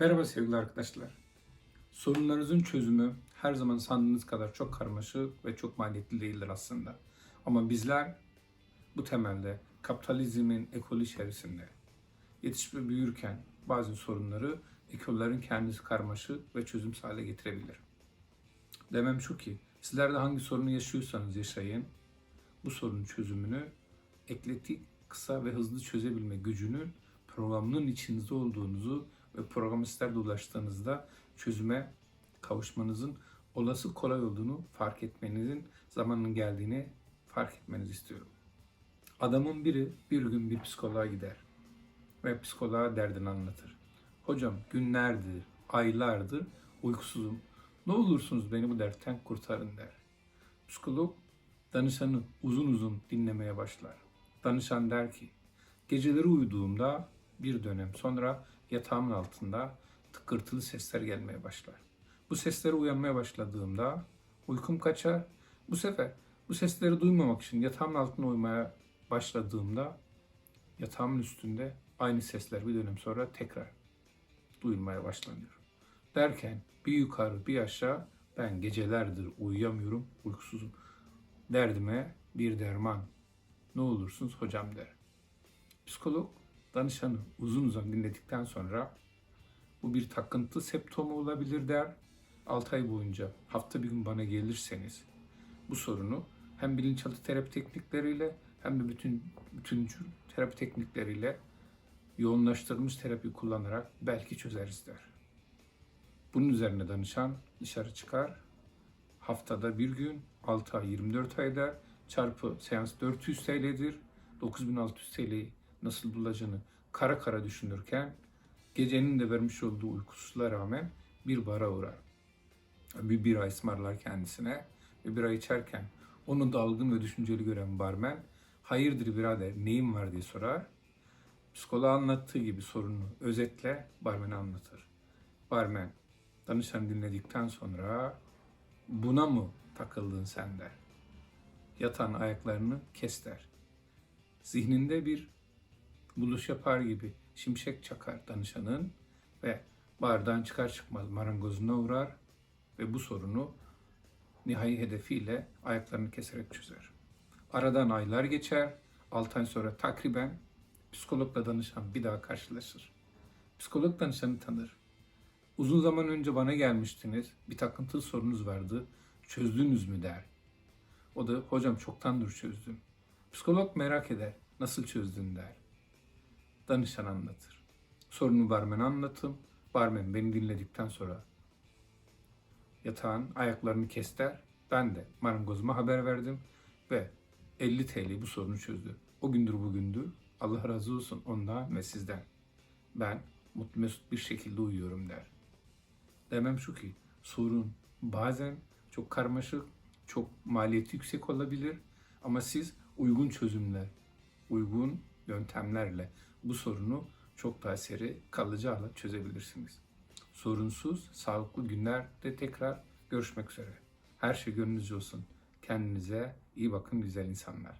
Merhaba sevgili arkadaşlar. Sorunlarınızın çözümü her zaman sandığınız kadar çok karmaşık ve çok maliyetli değildir aslında. Ama bizler bu temelde kapitalizmin ekolü içerisinde yetişip ve büyürken bazı sorunları ekollerin kendisi karmaşık ve çözümsüz hale getirebilir. Demem şu ki sizler de hangi sorunu yaşıyorsanız yaşayın bu sorunun çözümünü ekletik, kısa ve hızlı çözebilme gücünün programının içinizde olduğunuzu ve programistlerle ulaştığınızda çözüme kavuşmanızın olası kolay olduğunu fark etmenizin zamanının geldiğini fark etmenizi istiyorum. Adamın biri bir gün bir psikoloğa gider ve psikoloğa derdini anlatır. Hocam günlerdir, aylardır uykusuzum. Ne olursunuz beni bu dertten kurtarın der. Psikolog danışanı uzun uzun dinlemeye başlar. Danışan der ki, geceleri uyuduğumda bir dönem sonra yatağımın altında tıkırtılı sesler gelmeye başlar. Bu seslere uyanmaya başladığımda uykum kaçar. Bu sefer bu sesleri duymamak için yatağımın altına uyumaya başladığımda yatağımın üstünde aynı sesler bir dönem sonra tekrar duyulmaya başlanıyor. Derken bir yukarı bir aşağı ben gecelerdir uyuyamıyorum, uykusuzum. Derdime bir derman. Ne olursunuz hocam der. Psikolog danışanı uzun uzun dinledikten sonra bu bir takıntı septomu olabilir der. 6 ay boyunca hafta bir gün bana gelirseniz bu sorunu hem bilinçaltı terapi teknikleriyle hem de bütün bütüncül terapi teknikleriyle yoğunlaştırılmış terapi kullanarak belki çözeriz der. Bunun üzerine danışan dışarı çıkar. Haftada bir gün 6 ay 24 ay eder. Çarpı seans 400 TL'dir. 9600 TL'yi nasıl bulacağını kara kara düşünürken gecenin de vermiş olduğu uykusuzluğa rağmen bir bara uğrar. Bir bira ısmarlar kendisine ve bira içerken onu dalgın ve düşünceli gören barmen hayırdır birader neyin var diye sorar. Psikoloğa anlattığı gibi sorunu özetle barmene anlatır. Barmen danışan dinledikten sonra buna mı takıldın sen der. Yatan ayaklarını kes der. Zihninde bir buluş yapar gibi şimşek çakar danışanın ve bardan çıkar çıkmaz marangozuna uğrar ve bu sorunu nihai hedefiyle ayaklarını keserek çözer. Aradan aylar geçer, 6 ay sonra takriben psikologla danışan bir daha karşılaşır. Psikolog danışanı tanır. Uzun zaman önce bana gelmiştiniz, bir takıntılı sorunuz vardı, çözdünüz mü der. O da hocam çoktandır çözdüm. Psikolog merak eder, nasıl çözdün der. Danışan anlatır. Sorunu barmen anlatım, barmen beni dinledikten sonra yatağın ayaklarını kes der. Ben de marangozuma haber verdim ve 50 TL bu sorunu çözdü. O gündür bugündür. Allah razı olsun ondan ve sizden. Ben mutlu mesut bir şekilde uyuyorum der. Demem şu ki sorun bazen çok karmaşık, çok maliyeti yüksek olabilir ama siz uygun çözümler, uygun yöntemlerle bu sorunu çok daha seri, kalıcı hale çözebilirsiniz. Sorunsuz, sağlıklı günlerde tekrar görüşmek üzere. Her şey gönlünüzce olsun. Kendinize iyi bakın güzel insanlar.